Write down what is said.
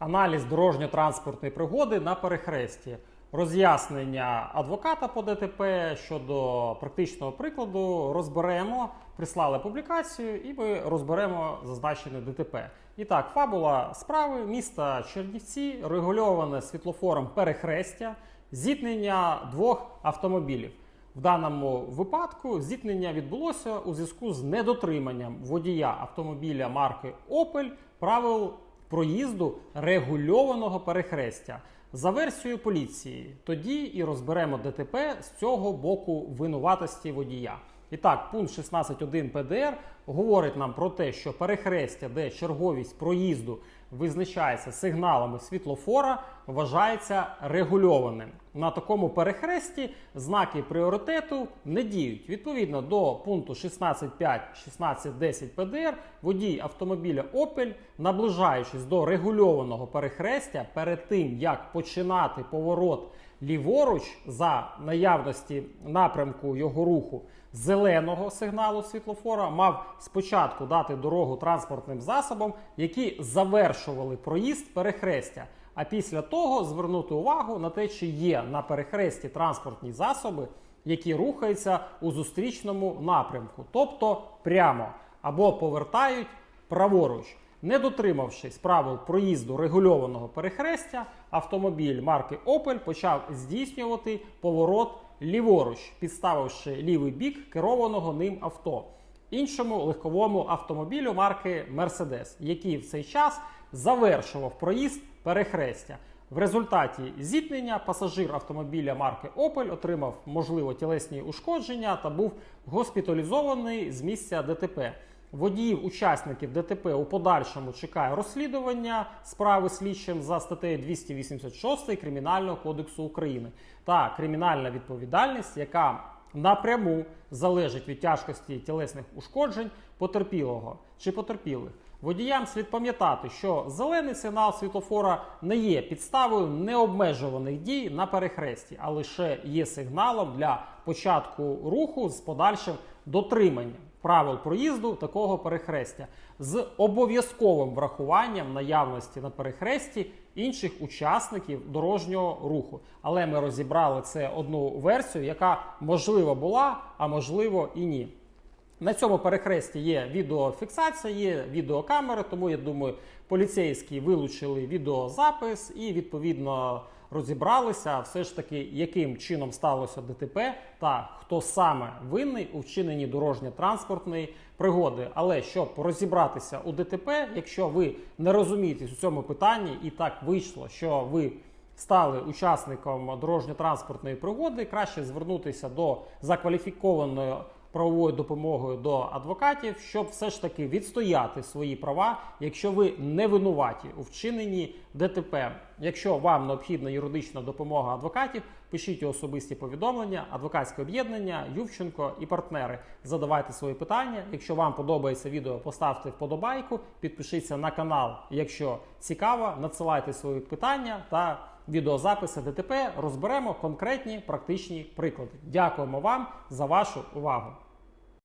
Аналіз дорожньо-транспортної пригоди на перехресті. Роз'яснення адвоката по ДТП щодо практичного прикладу розберемо, прислали публікацію, і ми розберемо зазначене ДТП. І так, фабула справи міста Чернівці, регульоване світлофором перехрестя, зіткнення двох автомобілів. В даному випадку зіткнення відбулося у зв'язку з недотриманням водія автомобіля марки Opel правил проїзду регульованого перехрестя. За версією поліції, тоді і розберемо ДТП з цього боку винуватості водія. І так, пункт 16.1 ПДР говорить нам про те, що перехрестя, де черговість проїзду визначається сигналами світлофора, вважається регульованим. На такому перехресті знаки пріоритету не діють. Відповідно до пункту 16.5, 16.10 ПДР, водій автомобіля Opel, наближаючись до регульованого перехрестя, перед тим як починати поворот ліворуч за наявності напрямку його руху зеленого сигналу світлофора, мав спочатку дати дорогу транспортним засобам, які завершували проїзд перехрестя. А після того звернути увагу на те, чи є на перехресті транспортні засоби, які рухаються у зустрічному напрямку, тобто прямо або повертають праворуч. Не дотримавшись правил проїзду регульованого перехрестя, автомобіль марки Opel почав здійснювати поворот ліворуч, підставивши лівий бік керованого ним авто іншому легковому автомобілю марки Mercedes, який в цей час завершував проїзд перехрестя. В результаті зіткнення пасажир автомобіля марки Opel отримав можливо тілесні ушкодження та був госпіталізований з місця ДТП. Водіїв учасників ДТП у подальшому чекає розслідування справи слідчим за статтею 286 Кримінального кодексу України та кримінальна відповідальність, яка напряму залежить від тяжкості тілесних ушкоджень потерпілого чи потерпілих. Водіям слід пам'ятати, що зелений сигнал світлофора не є підставою необмежуваних дій на перехресті, а лише є сигналом для початку руху з подальшим дотриманням правил проїзду такого перехрестя з обов'язковим врахуванням наявності на перехресті інших учасників дорожнього руху. Але ми розібрали це одну версію, яка можливо була, а можливо і ні. На цьому перехресті є відеофіксація, є відеокамери, тому я думаю, поліцейські вилучили відеозапис і відповідно розібралися, все ж таки, яким чином сталося ДТП та хто саме винний у вчиненні дорожньо-транспортної пригоди. Але щоб розібратися у ДТП, якщо ви не розумієтесь у цьому питанні, і так вийшло, що ви стали учасником дорожньо-транспортної пригоди, краще звернутися до закваліфікованої правовою допомогою до адвокатів, щоб все ж таки відстояти свої права, якщо ви не винуваті у вчиненні ДТП. Якщо вам необхідна юридична допомога адвокатів, пишіть особисті повідомлення, адвокатське об'єднання, Ювченко і партнери. Задавайте свої питання. Якщо вам подобається відео, поставте вподобайку, підпишіться на канал, якщо цікаво, надсилайте свої питання та відеозаписи ДТП. Розберемо конкретні практичні приклади. Дякуємо вам за вашу увагу.